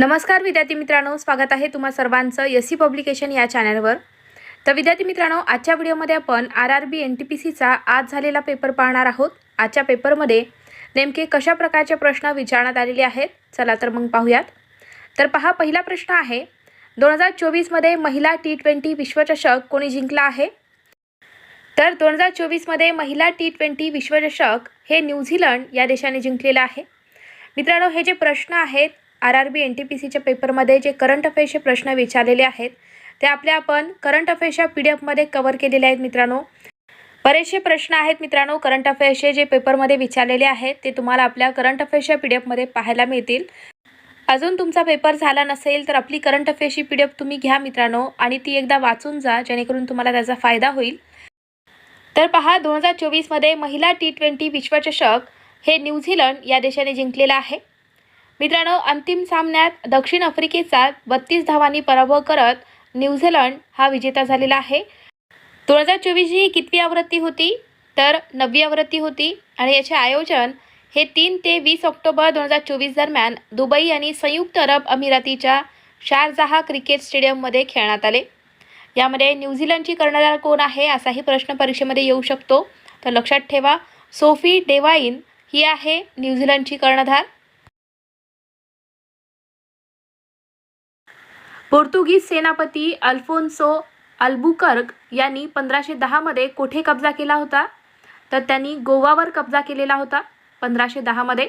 नमस्कार विद्यार्थी मित्रांनो स्वागत आहे तुम्हा सर्वांचं एस सी पब्लिकेशन या चॅनलवर. तर विद्यार्थी मित्रांनो आजच्या व्हिडिओमध्ये आपण R R B N T P सीचा आज झालेला पेपर पाहणार आहोत. आजच्या पेपरमध्ये नेमके कशा प्रकारचे प्रश्न विचारण्यात आलेले आहेत चला तर मग पाहूयात. तर पहा पहिला प्रश्न आहे दोन हजार चोवीसमध्ये महिला टी ट्वेंटी विश्वचषक कोणी जिंकला आहे? तर दोन हजार चोवीसमध्ये महिला टी ट्वेंटी विश्वचषक हे न्यूझीलंड या देशाने जिंकलेलं आहे. मित्रांनो हे जे प्रश्न आहेत R R B N T P सीच्या पेपरमध्ये जे करंट अफेअर्सचे प्रश्न विचारलेले आहेत ते आपल्या आपण करंट अफेअर्सच्या पी डी एफमध्ये कवर केलेले आहेत मित्रांनो. बरेचसे प्रश्न आहेत मित्रांनो करंट अफेअर्सचे जे पेपरमध्ये विचारलेले आहेत ते तुम्हाला आपल्या करंट अफेअर्सच्या पी डी एफमध्ये पाहायला मिळतील. अजून तुमचा पेपर झाला नसेल तर आपली करंट अफेअर्सची पी डी एफ तुम्ही घ्या मित्रांनो आणि ती एकदा वाचून जा जेणेकरून तुम्हाला त्याचा फायदा होईल. तर पहा दोन हजार चोवीसमध्ये महिला टी ट्वेंटी विश्वचषक हे न्यूझीलंड या देशाने जिंकलेलं आहे. मित्रांनो अंतिम सामन्यात दक्षिण आफ्रिकेचा बत्तीस धावांनी पराभव करत न्यूझीलंड हा विजेता झालेला आहे. दोन हजार चोवीस ही कितवी आवृत्ती होती? तर नववी आवृत्ती होती आणि याचे आयोजन हे तीन ते वीस ऑक्टोबर दोन हजार चोवीस दरम्यान दुबई आणि संयुक्त अरब अमिरातीच्या शारजहा क्रिकेट स्टेडियममध्ये खेळण्यात आले. यामध्ये न्यूझीलंडची कर्णधार कोण आहे असाही प्रश्न परीक्षेमध्ये येऊ शकतो. तर लक्षात ठेवा सोफी डेवाईन ही आहे न्यूझीलंडची कर्णधार. पोर्तुगीज सेनापती अल्फोन्सो अल्बुकर्ग यांनी पंधराशे दहामध्ये कोठे कब्जा केला होता? तर त्यांनी गोवावर कब्जा केलेला होता पंधराशे दहामध्ये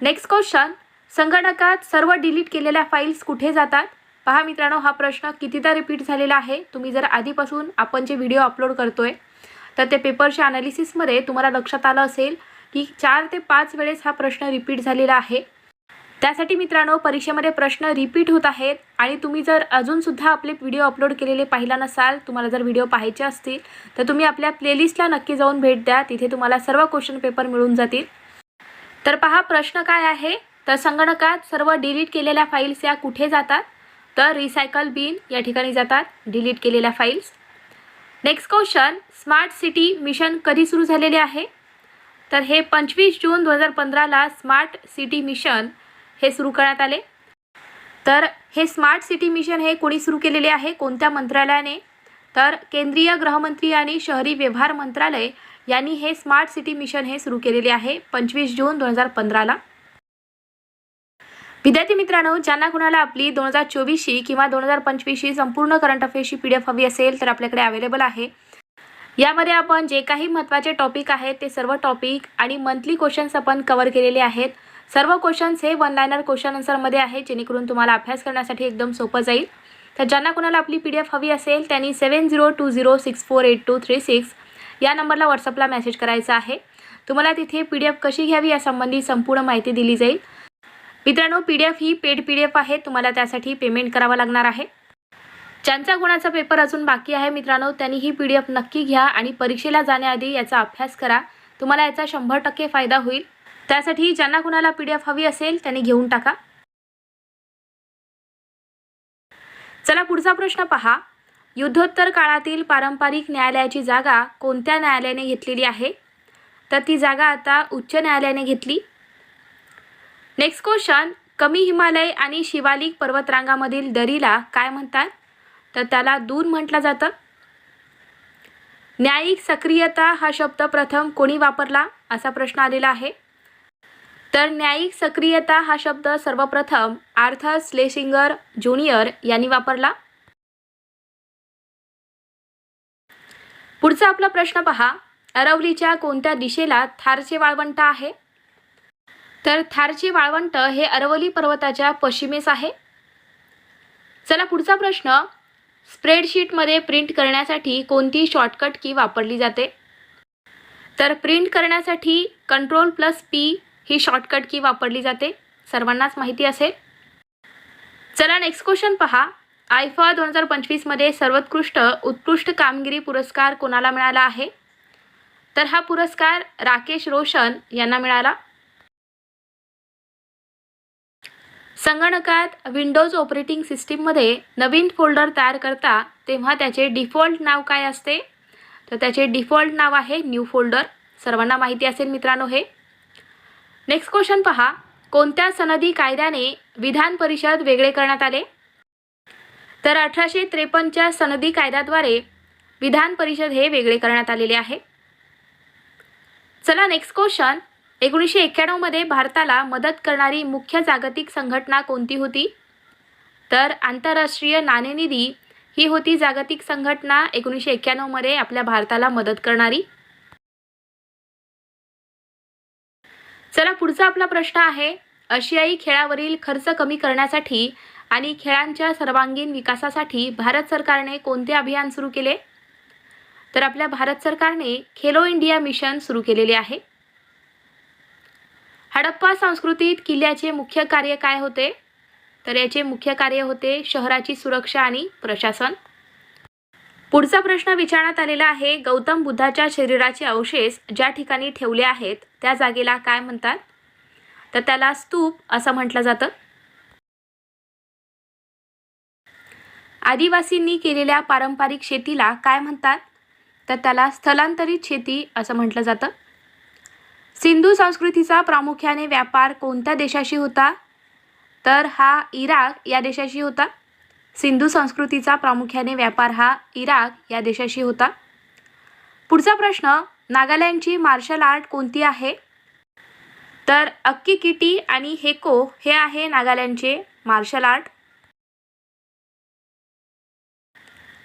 नेक्स्ट क्वेश्चन संगणकात सर्व डिलीट केलेल्या फाईल्स कुठे जातात? पहा मित्रांनो हा प्रश्न कितीदा रिपीट झालेला आहे? तुम्ही जर आधीपासून आपण जे व्हिडिओ अपलोड करतोय तर ते पेपरच्या अनालिसिसमध्ये तुम्हाला लक्षात आलं असेल की चार ते पाच वेळेस हा प्रश्न रिपीट झालेला आहे. त्यासाठी मित्रांनो परीक्षेमध्ये प्रश्न रिपीट होत आहेत आणि तुम्ही जर अजूनसुद्धा आपले व्हिडिओ अपलोड केलेले पाहिला नसाल तुम्हाला जर व्हिडिओ पाहायचे असतील तर तुम्ही आपल्या प्लेलिस्टला नक्की जाऊन भेट द्या. तिथे तुम्हाला सर्व क्वेश्चन पेपर मिळून जातील. तर पहा प्रश्न काय आहे? तर संगणकात सर्व डिलीट केलेल्या फाईल्स या कुठे जातात? तर रिसायकल बिन या ठिकाणी जातात डिलीट केलेल्या files next question smart city mission कधी सुरू झालेले आहे? तर हे पंचवीस जून दोन हजार पंधराला स्मार्ट सिटी मिशन हे सुरू करण्यात आले. तर हे स्मार्ट सिटी मिशन हे कोणी सुरू केलेले आहे? कोणत्या मंत्रालयाने? तर केंद्रीय गृहमंत्री आणि शहरी व्यवहार मंत्रालय यांनी हे स्मार्ट सिटी मिशन हे सुरू केलेले आहे पंचवीस जून दोन हजार पंधराला विद्यार्थी मित्रांनो ज्यांना कुणाला आपली दोन हजार चोवीसशी किंवा दोन हजार पंचवीसशी संपूर्ण करंट अफेअर्सची पी डी एफ हवी असेल तर आपल्याकडे अवेलेबल आहे. यामध्ये आपण जे काही महत्त्वाचे टॉपिक आहेत ते सर्व टॉपिक आणि मंथली क्वेश्चन्स आपण कवर केलेले आहेत. सर्व क्वेश्चन्स हे वन लायनर क्वेश्चन आन्सरमध्ये आहे जेणेकरून तुम्हाला अभ्यास करण्यासाठी एकदम सोपं जाईल. तर ज्यांना कोणाला आपली पी डी एफ हवी असेल त्यांनी seven zero two zero six four eight two three six या नंबरला व्हॉट्सअपला मेसेज करायचा आहे. तुम्हाला तिथे पी डी एफ कशी घ्यावी यासंबंधी संपूर्ण माहिती दिली जाईल. मित्रांनो पी डी एफ ही पेड पी डी एफ आहे तुम्हाला त्यासाठी पेमेंट करावं लागणार आहे. ज्यांचा गुणाचा पेपर अजून बाकी आहे मित्रांनो त्यांनी ही पी डी एफ नक्की घ्या आणि परीक्षेला जाण्याआधी याचा अभ्यास करा. तुम्हाला याचा शंभर टक्के फायदा होईल. त्यासाठी ज्यांना कुणाला पी डी एफ हवी असेल त्यांनी घेऊन टाका. चला पुढचा प्रश्न पहा. युद्धोत्तर काळातील पारंपरिक न्यायालयाची जागा कोणत्या न्यायालयाने घेतलेली आहे? तर ती जागा आता उच्च न्यायालयाने घेतली. नेक्स्ट क्वेश्चन कमी हिमालय आणि शिवालिक पर्वतरांगामधील दरीला काय म्हणतात? तर त्याला दूर म्हटलं जातं. न्यायिक सक्रियता हा शब्द प्रथम कोणी वापरला? असा प्रश्न आलेला आहे. तर न्यायिक सक्रियता हा शब्द सर्वप्रथम आर्थर स्लेसिंगर ज्युनियर यांनी वापरला. पुढचा आपला प्रश्न पहा. अरवलीच्या कोणत्या दिशेला थारचे वाळवंट आहे? तर थारचे वाळवंट हे अरवली पर्वताच्या पश्चिमेस आहे. चला पुढचा प्रश्न. स्प्रेडशीटमध्ये प्रिंट करण्यासाठी कोणती शॉर्टकट की वापरली जाते? तर प्रिंट करण्यासाठी कंट्रोल प्लस पी ही शॉर्टकट की वापरली जाते. सर्वांनाच माहिती असेल. चला नेक्स्ट क्वेश्चन पहा. आयफा दोन हजार पंचवीसमध्ये सर्वोत्कृष्ट उत्कृष्ट कामगिरी पुरस्कार कोणाला मिळाला आहे? तर हा पुरस्कार राकेश रोशन यांना मिळाला. संगणकात विंडोज ऑपरेटिंग सिस्टीममध्ये नवीन फोल्डर तयार करता तेव्हा त्याचे डिफॉल्ट नाव काय असते? तर त्याचे डिफॉल्ट नाव आहे न्यू फोल्डर सर्वांना माहिती असेल मित्रांनो हे. नेक्स्ट क्वेश्चन पहा. कोणत्या सनदी कायद्याने विधान परिषद वेगळे करण्यात आले? तर अठराशे त्रेपन्नच्या सनदी कायद्याद्वारे विधान परिषद हे वेगळे करण्यात आलेले आहे. चला नेक्स्ट क्वेश्चन एकोणीसशे एक्क्याण्णवमध्ये भारताला मदत करणारी मुख्य जागतिक संघटना कोणती होती? तर आंतरराष्ट्रीय नाणेनिधी ही होती जागतिक संघटना एकोणीसशे एक्क्याण्णवमध्ये आपल्या भारताला मदत करणारी. चला पुढचा आपला प्रश्न आहे. आशियाई खेळावरील खर्च कमी करण्यासाठी आणि खेळांच्या सर्वांगीण विकासासाठी भारत सरकारने कोणते अभियान सुरू केले? तर आपल्या भारत सरकारने खेलो इंडिया मिशन सुरू केलेले आहे. हडप्पा संस्कृतीत किल्ल्याचे मुख्य कार्य काय होते? तर याचे मुख्य कार्य होते शहराची सुरक्षा आणि प्रशासन. पुढचा प्रश्न विचारण्यात आलेला आहे. गौतम बुद्धाच्या शरीराचे अवशेष ज्या ठिकाणी ठेवले आहेत त्या जागेला काय म्हणतात? तर त्याला स्तूप असं म्हटलं जातं. आदिवासींनी केलेल्या पारंपरिक शेतीला काय म्हणतात? तर त्याला स्थलांतरित शेती असं म्हटलं जातं. सिंधू संस्कृतीचा प्रामुख्याने व्यापार कोणत्या देशाशी होता? तर हा इराक या देशाशी होता. सिंधू संस्कृतीचा प्रामुख्याने व्यापार हा इराक या देशाशी होता. पुढचा प्रश्न नागालँडची मार्शल आर्ट कोणती आहे? तर अक्की किटी आणि हेको हे आहे नागालँडचे martial art.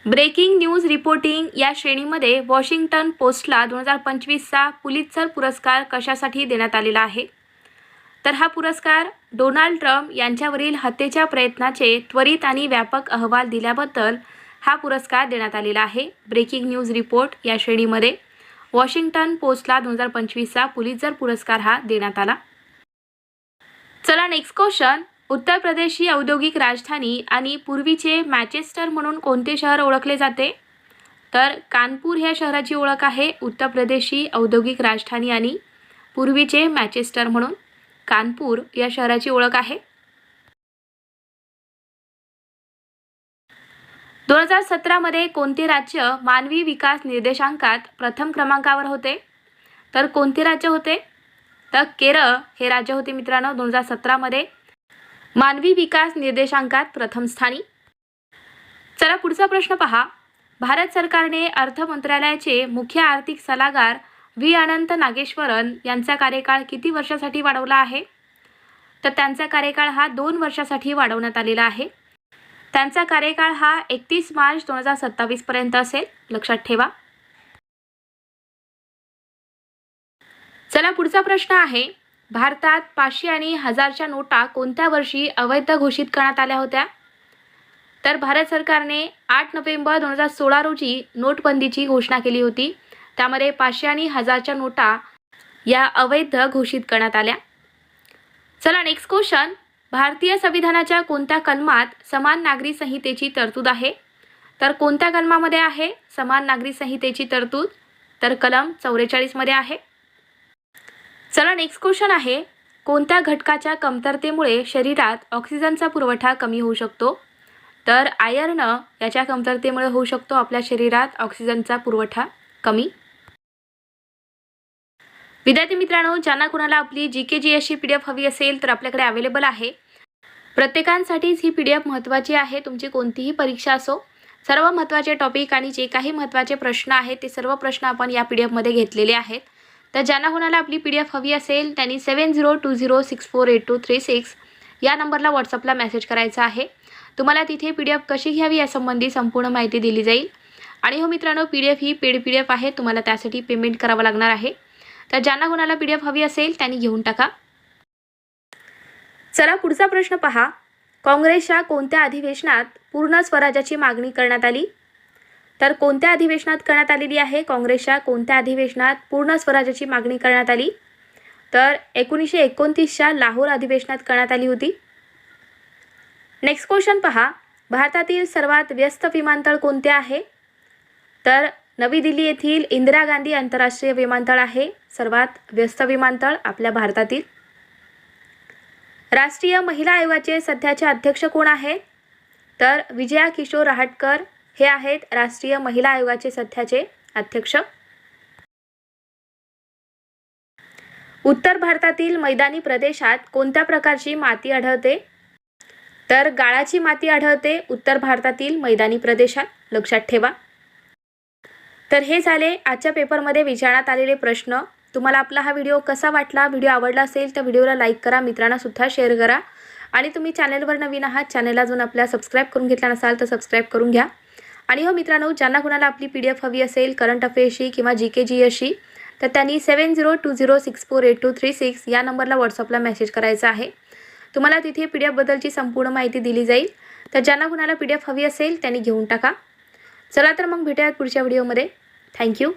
Breaking news reporting या श्रेणीमध्ये वॉशिंग्टन पोस्टला दोन हजार पंचवीसचा पुलित्झर पुरस्कार कशासाठी देण्यात आलेला आहे? तर हा पुरस्कार डोनाल्ड ट्रम्प यांच्यावरील हत्येच्या प्रयत्नाचे त्वरित आणि व्यापक अहवाल दिल्याबद्दल हा पुरस्कार देण्यात आलेला आहे. ब्रेकिंग न्यूज रिपोर्ट या श्रेणीमध्ये. वॉशिंग्टन पोस्टला दोन हजार पंचवीसचा पुलित्झर पुरस्कार हा देण्यात आला. चला नेक्स्ट क्वेश्चन उत्तर प्रदेशची औद्योगिक राजधानी आणि पूर्वीचे मॅचेस्टर म्हणून कोणते शहर ओळखले जाते? तर कानपूर ह्या शहराची ओळख आहे. उत्तर प्रदेशची औद्योगिक राजधानी आणि पूर्वीचे मॅचेस्टर म्हणून कानपूर या शहराची ओळख आहे. दोन हजार सतरामध्ये कोणते राज्य मानवी विकास निर्देशांकात प्रथम क्रमांकावर होते? तर कोणते राज्य होते? तर केरळ हे राज्य होते मित्रांनो दोन हजार सतरामध्ये. मानवी विकास निर्देशांकात प्रथम स्थानी. चला पुढचा प्रश्न पहा. भारत सरकारने अर्थ मंत्रालयाचे मुख्य आर्थिक सल्लागार व्ही. अनंत नागेश्वरन यांचा कार्यकाळ किती वर्षासाठी वाढवला आहे? तर त्यांचा कार्यकाळ हा दोन वर्षासाठी वाढवण्यात आलेला आहे. त्यांचा कार्यकाळ हा एकतीस मार्च दोन हजार सत्तावीसपर्यंत असेल. लक्षात ठेवा. चला पुढचा प्रश्न आहे. भारतात पाचशे आणि हजारच्या नोटा कोणत्या वर्षी अवैध घोषित करण्यात आल्या होत्या? तर भारत सरकारने आठ नोव्हेंबर दोन हजार सोळा रोजी नोटबंदीची घोषणा केली होती. त्यामध्ये पाचशे आणि हजारच्या नोटा या अवैध घोषित करण्यात आल्या. चला नेक्स्ट क्वेश्चन भारतीय संविधानाच्या कोणत्या कलमात समान नागरी संहितेची तरतूद आहे? तर कोणत्या कलमामध्ये आहे समान नागरी संहितेची तरतूद? तर कलम चौवेचाळीसमध्ये आहे. चला नेक्स्ट क्वेश्चन आहे कोणत्या घटकाच्या कमतरतेमुळे शरीरात ऑक्सिजनचा पुरवठा कमी होऊ शकतो? तर आयर्न याच्या कमतरतेमुळे होऊ शकतो आपल्या शरीरात ऑक्सिजनचा पुरवठा कमी. विद्यार्थी मित्रांनो ज्यांना कुणाला आपली जी के जी एसची पी डी एफ हवी असेल तर आपल्याकडे अवेलेबल आहे. प्रत्येकांसाठीच ही पी डी एफ महत्त्वाची आहे. तुमची कोणतीही परीक्षा असो सर्व महत्त्वाचे टॉपिक आणि जे काही महत्त्वाचे प्रश्न आहेत ते सर्व प्रश्न आपण या पी डी एफमध्ये घेतलेले आहेत. तर ज्यांना कोणाला आपली पी डी एफ हवी असेल त्यांनी seven zero two zero six four eight two three six या नंबरला व्हॉट्सअपला मेसेज करायचा आहे. तुम्हाला तिथे पी डी एफ कशी घ्यावी यासंबंधी संपूर्ण माहिती दिली जाईल. आणि हो मित्रांनो पी डी एफ ही पेड पी डी एफ आहे. तुम्हाला त्यासाठी पेमेंट करावं लागणार आहे. तर ज्यांना कोणाला पी डी एफ हवी असेल त्यांनी घेऊन टाका. चला पुढचा प्रश्न पहा. काँग्रेसच्या कोणत्या अधिवेशनात पूर्ण स्वराज्याची मागणी करण्यात आली? तर कोणत्या अधिवेशनात करण्यात आलेली आहे? काँग्रेसच्या कोणत्या अधिवेशनात पूर्ण स्वराज्याची मागणी करण्यात आली? तर एकोणीसशे एकोणतीसच्या लाहोर अधिवेशनात करण्यात आली होती. नेक्स्ट क्वेश्चन पहा. भारतातील सर्वात व्यस्त विमानतळ कोणते आहे? तर नवी दिल्ली येथील इंदिरा गांधी आंतरराष्ट्रीय विमानतळ आहे. सर्वात व्यस्त विमानतळ आपल्या भारतातील. राष्ट्रीय महिला आयोगाचे सध्याचे अध्यक्ष कोण आहेत? तर विजया किशोर रहाटकर हे आहेत राष्ट्रीय महिला आयोगाचे सध्याचे अध्यक्ष. उत्तर भारतातील मैदानी प्रदेशात कोणत्या प्रकारची माती आढळते? तर गाळाची माती आढळते उत्तर भारतातील मैदानी प्रदेशात लक्षात ठेवा. तर हे झाले आजच्या पेपरमध्ये विचारण्यात आलेले प्रश्न. तुम्हाला आपला हा व्हिडिओ कसा वाटला व्हिडिओ आवडला असेल तर व्हिडिओला लाईक करा मित्रांनासुद्धा शेअर करा. आणि तुम्ही चॅनलवर नवीन आहात चॅनलला अजून आपल्या सबस्क्राईब करून घेतला नसाल तर सबस्क्राईब करून घ्या. आणि हो मित्रांनो ज्यांना कुणाला आपली पी डी एफ हवी असेल करंट अफेअर्सशी किंवा जी के जी एसची तर त्यांनी seven zero two zero six four eight two three six या नंबरला व्हॉट्सअपला मेसेज करायचा आहे. तुम्हाला तिथे पी डी एफबद्दलची संपूर्ण माहिती दिली जाईल. तर ज्यांना कुणाला पी डी एफ हवी असेल त्यांनी घेऊन टाका. चला तर मग भेटूयात पुढच्या व्हिडिओमध्ये थँक्यू